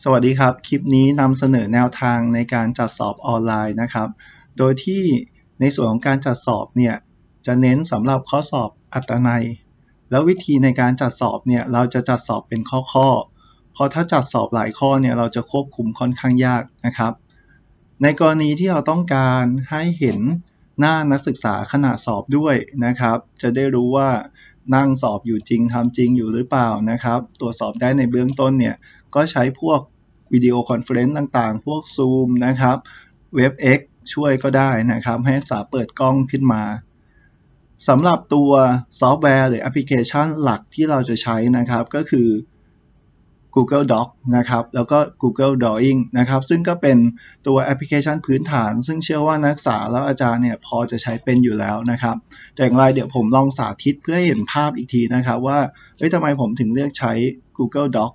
สวัสดีครับ คลิปนี้นำเสนอแนวทางในการจัดสอบออนไลน์นะครับ โดยที่ในส่วนของการจัดสอบเนี่ยจะเน้นสำหรับข้อสอบอัตนัย แล้ววิธีในการจัดสอบเนี่ยเราจะจัดสอบเป็นข้อๆเพราะถ้าจัดสอบหลายข้อเนี่ยเราจะควบคุมค่อนข้างยากนะครับ ในกรณีที่เราต้องการให้เห็นหน้านักศึกษาขณะสอบด้วยนะครับ จะได้รู้ว่านั่งสอบอยู่จริงทำจริงอยู่หรือเปล่านะครับ ตรวจสอบได้ในเบื้องต้นเนี่ย ก็ใช้พวกวิดีโอคอนเฟรนซ์ต่างๆ พวก Zoom นะครับ WebEx ช่วยก็ได้นะครับ ให้นักศึกษาเปิดกล้องขึ้นมาสำหรับตัวซอฟต์แวร์หรือแอปพลิเคชันหลักที่เราจะใช้นะครับก็คือ Google Doc นะครับ แล้วก็ Google Drawing นะครับ ซึ่งก็เป็นตัวแอปพลิเคชันพื้นฐาน ซึ่งเชื่อว่านักศึกษาแล้วอาจารย์เนี่ยพอจะใช้เป็นอยู่แล้วนะครับ แต่อย่างไรเดี๋ยวผมลองสาธิตเพื่อให้เห็นภาพอีกทีนะครับ ว่าเฮ้ยทำไมผมถึงเลือกใช้ Google Doc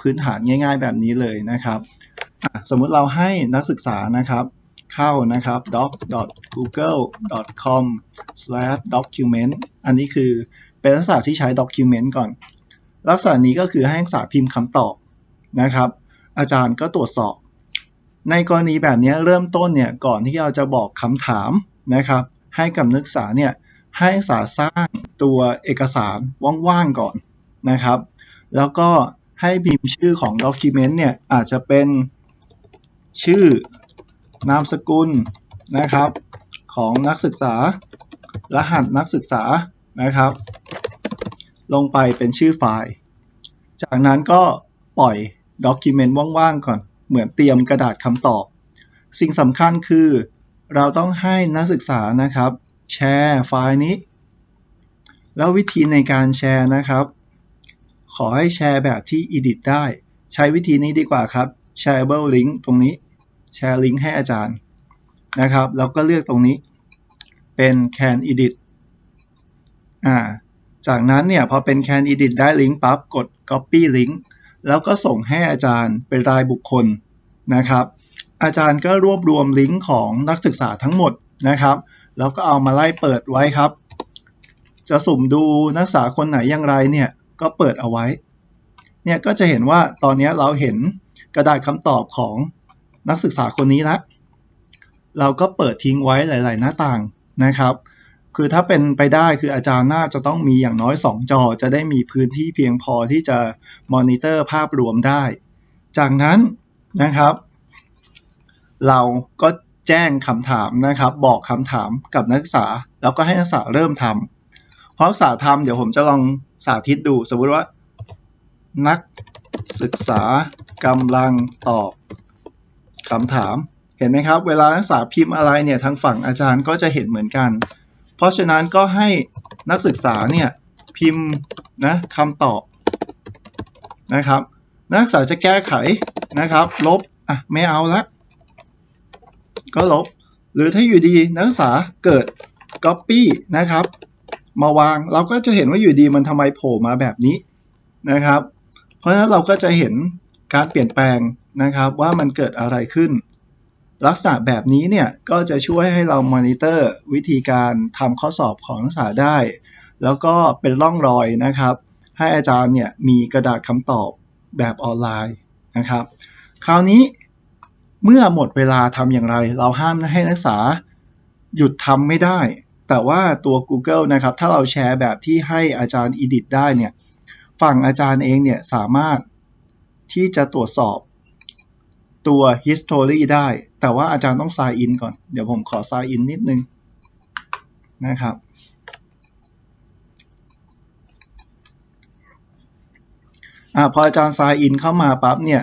พื้นฐานง่ายๆ แบบนี้เลยนะครับ สมมุติเราให้นักศึกษานะครับเข้านะครับ doc.google.com/document อันนี้คือเป็นลักษณะที่ใช้ document ก่อน ลักษณะนี้ก็คือให้นักศึกษาพิมพ์คำตอบนะครับ อาจารย์ก็ตรวจสอบ ในกรณีแบบนี้เริ่มต้นเนี่ยก่อนที่เราจะบอกคำถามนะครับ ให้กับนักศึกษาเนี่ยให้นักศึกษาสร้างตัวเอกสารว่างๆก่อนนะครับ แล้วก็ ให้พิมพ์ชื่อของ document เนี่ยอาจจะเป็นชื่อนามสกุลนะครับ ของนักศึกษา รหัสนักศึกษานะครับ ลงไปเป็นชื่อไฟล์ จากนั้นก็ปล่อยด็อกิเมนต์ว่างๆก่อน เหมือนเตรียมกระดาษคำตอบ สิ่งสำคัญคือเราต้องให้นักศึกษานะครับ แชร์ไฟล์นี้ แล้ววิธีในการแชร์นะครับ ขอให้แชร์แบบที่ edit ได้ ใช้วิธีนี้ดีกว่าครับ shareable link ตรงนี้ แชร์ลิงก์ให้อาจารย์นะครับ แล้วก็เลือกตรงนี้เป็น can edit อ่า จากนั้นเนี่ยพอเป็น can edit ได้ลิงก์ปั๊บกด copy link แล้วก็ส่งให้อาจารย์เป็นรายบุคคลนะครับ อาจารย์ก็รวบรวมลิงก์ของนักศึกษาทั้งหมดนะครับ แล้วก็เอามาไล่เปิดไว้ครับ จะสุ่มดูนักศึกษาคนไหนอย่างไรเนี่ย ก็เปิดเอาไว้ เนี่ยก็จะเห็นว่าตอนนี้เราเห็นกระดาษคำตอบของนักศึกษาคนนี้ละ เราก็เปิดทิ้งไว้หลาย ๆ หน้าต่างนะครับ คือถ้าเป็นไปได้คืออาจารย์น่าจะต้องมีอย่างน้อย 2 จอ จะได้มีพื้นที่เพียงพอที่จะมอนิเตอร์ภาพรวมได้ จากนั้นนะครับ เราก็แจ้งคำถามนะครับ บอกคำถามกับนักศึกษา แล้วก็ให้นักศึกษาเริ่มทำเพราะนักศึกษาทำเดี๋ยวผมจะลอง สาธิตดู สมมติว่า นักศึกษากำลังตอบคำถาม เห็นไหมครับ เวลานักศึกษาพิมพ์อะไรเนี่ยทางฝั่งอาจารย์ก็จะเห็นเหมือนกัน เพราะฉะนั้นก็ให้นักศึกษาเนี่ยพิมพ์นะคำตอบนะครับ นักศึกษาจะแก้ไขนะครับ ลบอะไม่เอาละก็ลบ หรือถ้าอยู่ดีนักศึกษาเกิด Copy นะครับ มาวาง เราก็จะเห็นว่าอยู่ดีมันทำไมโผล่มาแบบนี้นะครับ เพราะฉะนั้นเราก็จะเห็นการเปลี่ยนแปลงนะครับว่ามันเกิดอะไรขึ้น ลักษณะแบบนี้เนี่ยก็จะช่วยให้เรามอนิเตอร์วิธีการทำข้อสอบของนักศึกษาได้ แล้วก็เป็นร่องรอยนะครับ ให้อาจารย์เนี่ยมีกระดาษคำตอบแบบออนไลน์นะครับ คราวนี้เมื่อหมดเวลาทำอย่างไร เราห้ามให้นักศึกษาหยุดทำไม่ได้ แต่ว่าตัว Google นะครับ ถ้าเราแชร์แบบที่ให้อาจารย์ edit ได้เนี่ย ฝั่งอาจารย์เองเนี่ยสามารถที่จะตรวจสอบตัว history ได้ แต่ว่าอาจารย์ต้อง sign in ก่อน เดี๋ยวผมขอ sign in นิดนึงนะครับ อ่าพออาจารย์ sign in เข้ามาปั๊บเนี่ย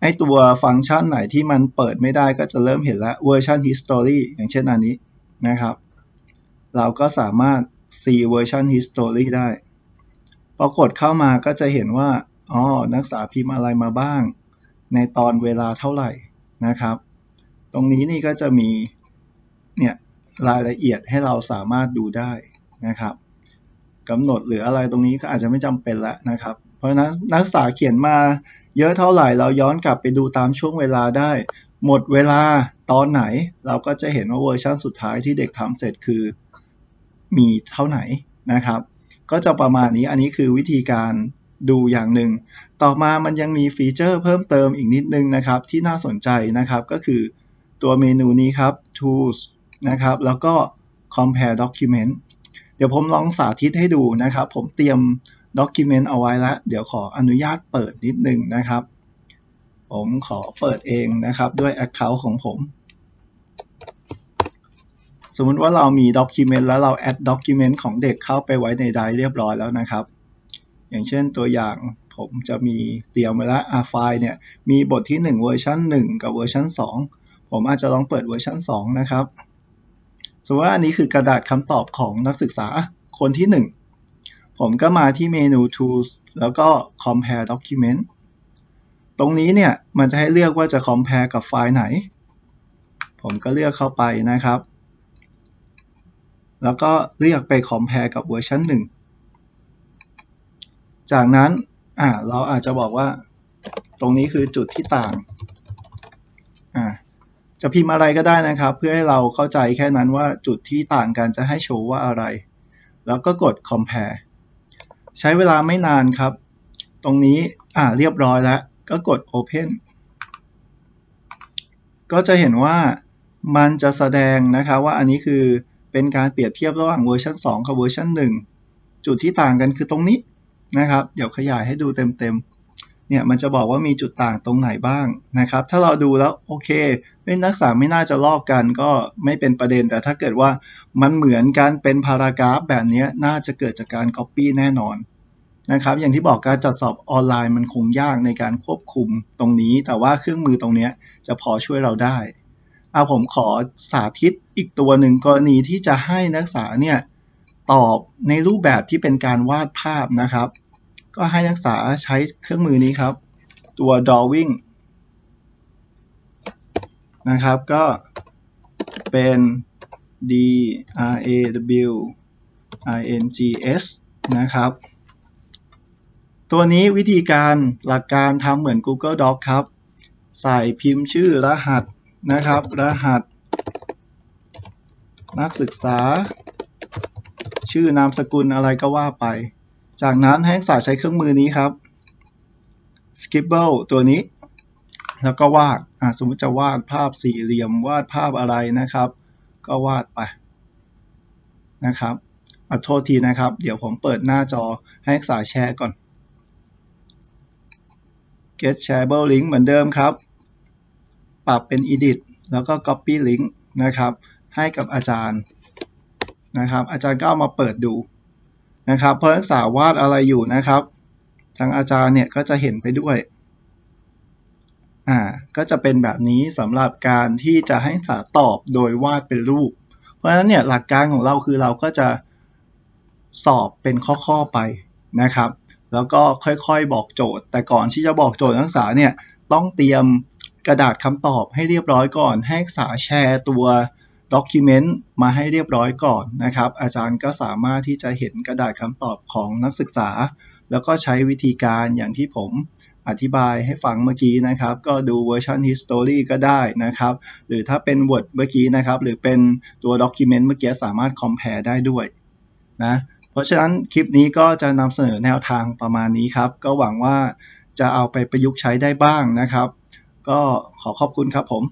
ไอตัวฟังก์ชันไหนที่มันเปิดไม่ได้ก็จะเริ่มเห็นแล้ว version history อย่างเช่นอันนี้นะครับ เราก็สามารถ see version history ได้พอกดเข้ามาก็จะเห็นว่า อ๋อ นักศึกษาพิมพ์อะไรมาบ้าง ในตอนเวลาเท่าไหร่นะครับ ตรงนี้นี่ก็จะมี เนี่ย รายละเอียดให้เราสามารถดูได้นะครับกำหนดหรืออะไรตรงนี้ก็อาจจะไม่จำเป็นแล้วนะครับ เพราะนั้นนักศึกษาเขียนมาเยอะเท่าไหร่เราย้อนกลับไปดูตามช่วงเวลาได้ หมดเวลาตอนไหน เราก็จะเห็นว่าเวอร์ชันสุดท้ายที่เด็กทำเสร็จคือ มีเท่าไหนนะครับ ก็จะประมาณนี้อันนี้คือวิธีการดูอย่างหนึ่ง ต่อมามันยังมีฟีเจอร์เพิ่มเติมอีกนิดนึงนะครับ ที่น่าสนใจนะครับก็คือตัวเมนูนี้ครับ tools นะครับ แล้วก็ compare document เดี๋ยวผมลองสาธิตให้ดูนะครับ ผมเตรียม document เอาไว้แล้ว เดี๋ยวขออนุญาตเปิดนิดนึงนะครับ ผมขอเปิดเองนะครับด้วย account ของผม สมมุติว่าเรามี document แล้วเรา add document ของเด็กเข้าไปไว้ในไดร์เรียบร้อยแล้วนะครับ อย่างเช่นตัวอย่างผมจะมีเตรียมไว้แล้วอ่าไฟล์เนี่ยมีบทที่1เวอร์ชัน1 กับเวอร์ชัน2 ผมอาจจะลองเปิดเวอร์ชัน2 นะครับ สมมติว่าอันนี้คือกระดาษคำตอบของนักศึกษาคนที่ 1 ผมก็มาที่เมนู tools แล้วก็ compare document ตรงนี้เนี่ยมันจะให้เลือกว่าจะ compare กับไฟล์ไหน ผมก็เลือกเข้าไปนะครับ แล้วก็เลือกไป compare กับเวอร์ชัน1 จากนั้นอ่าเราอาจจะบอกว่า ตรงนี้คือจุดที่ต่างอ่าจะพิมพ์อะไรก็ได้นะครับ เพื่อให้เราเข้าใจแค่นั้นว่าจุดที่ต่างกันจะให้โชว์ว่าอะไร แล้วก็กด compare ใช้เวลาไม่นานครับ ตรงนี้อ่าเรียบร้อยแล้ว ก็กด open ก็จะเห็นว่ามันจะแสดงนะครับว่าอันนี้คือ เป็นการเปรียบเทียบระหว่างเวอร์ชัน2 กับเวอร์ชัน1 จุดที่ต่างกันคือตรงนี้นะครับ เดี๋ยวขยายให้ดูเต็มๆ เนี่ยมันจะบอกว่ามีจุดต่างตรงไหนบ้างนะครับ ถ้าเราดูแล้วโอเคเป็นนักศึกษาไม่น่าจะลอกกันก็ไม่เป็นประเด็น แต่ถ้าเกิดว่ามันเหมือนกันเป็นพารากราฟแบบนี้น่าจะเกิดจากการ Copy แน่นอนนะครับ อย่างที่บอกการจัดสอบออนไลน์มันคงยากในการควบคุมตรงนี้ แต่ว่าเครื่องมือตรงนี้จะพอช่วยเราได้ เอาผมขอสาธิตอีกตัวหนึ่งกรณีที่จะให้นักศึกษาเนี่ยตอบในรูปแบบที่เป็นการวาดภาพนะครับ ก็ให้นักศึกษาใช้เครื่องมือนี้ครับ ตัว drawing นะครับก็เป็น d r a w i n g s นะครับ ตัวนี้วิธีการหลักการทำเหมือน Google Doc ครับ ใส่พิมพ์ชื่อรหัส นะครับ รหัส นักศึกษา ชื่อนามสกุลอะไรก็ว่าไป จากนั้นให้นักศึกษาใช้เครื่องมือนี้ครับ Scribble ตัวนี้ แล้วก็วาดอ่าสมมติจะวาดภาพสี่เหลี่ยมวาดภาพอะไรนะครับ ก็วาดไปนะครับอโทษทีนะครับ เดี๋ยวผมเปิดหน้าจอให้นักศึกษาแชร์ก่อน get shareable link เหมือนเดิมครับ ปรับเป็น edit แล้วก็ copy link นะครับ ให้กับอาจารย์นะครับ อาจารย์ก็เอามาเปิดดูนะครับ เพราะนักศึกษาวาดอะไรอยู่นะครับ ทางอาจารย์เนี่ยก็จะเห็นไปด้วยอ่าก็จะเป็นแบบนี้สำหรับการที่จะให้นักศึกษาตอบโดยวาดเป็นรูป เพราะฉะนั้นเนี่ยหลักการของเราคือเราก็จะสอบเป็นข้อๆไปนะครับ แล้วก็ค่อยๆบอกโจทย์ แต่ก่อนที่จะบอกโจทย์นักศึกษาเนี่ยต้องเตรียม กระดาษคำตอบให้เรียบร้อยก่อน ให้นักศึกษาแชร์ตัวด็อกิเมนต์มาให้เรียบร้อยก่อนนะครับ อาจารย์ก็สามารถที่จะเห็นกระดาษคำตอบของนักศึกษา แล้วก็ใช้วิธีการอย่างที่ผมอธิบายให้ฟังเมื่อกี้นะครับ ก็ดูเวอร์ชัน history ก็ได้นะครับ หรือถ้าเป็น Word เมื่อกี้นะครับ หรือเป็นตัว document เมื่อกี้สามารถ compare ได้ด้วยนะ เพราะฉะนั้นคลิปนี้ก็จะนำเสนอแนวทางประมาณนี้ครับ ก็หวังว่าจะเอาไปประยุกต์ใช้ได้บ้างนะครับ ก็ขอขอบคุณครับผม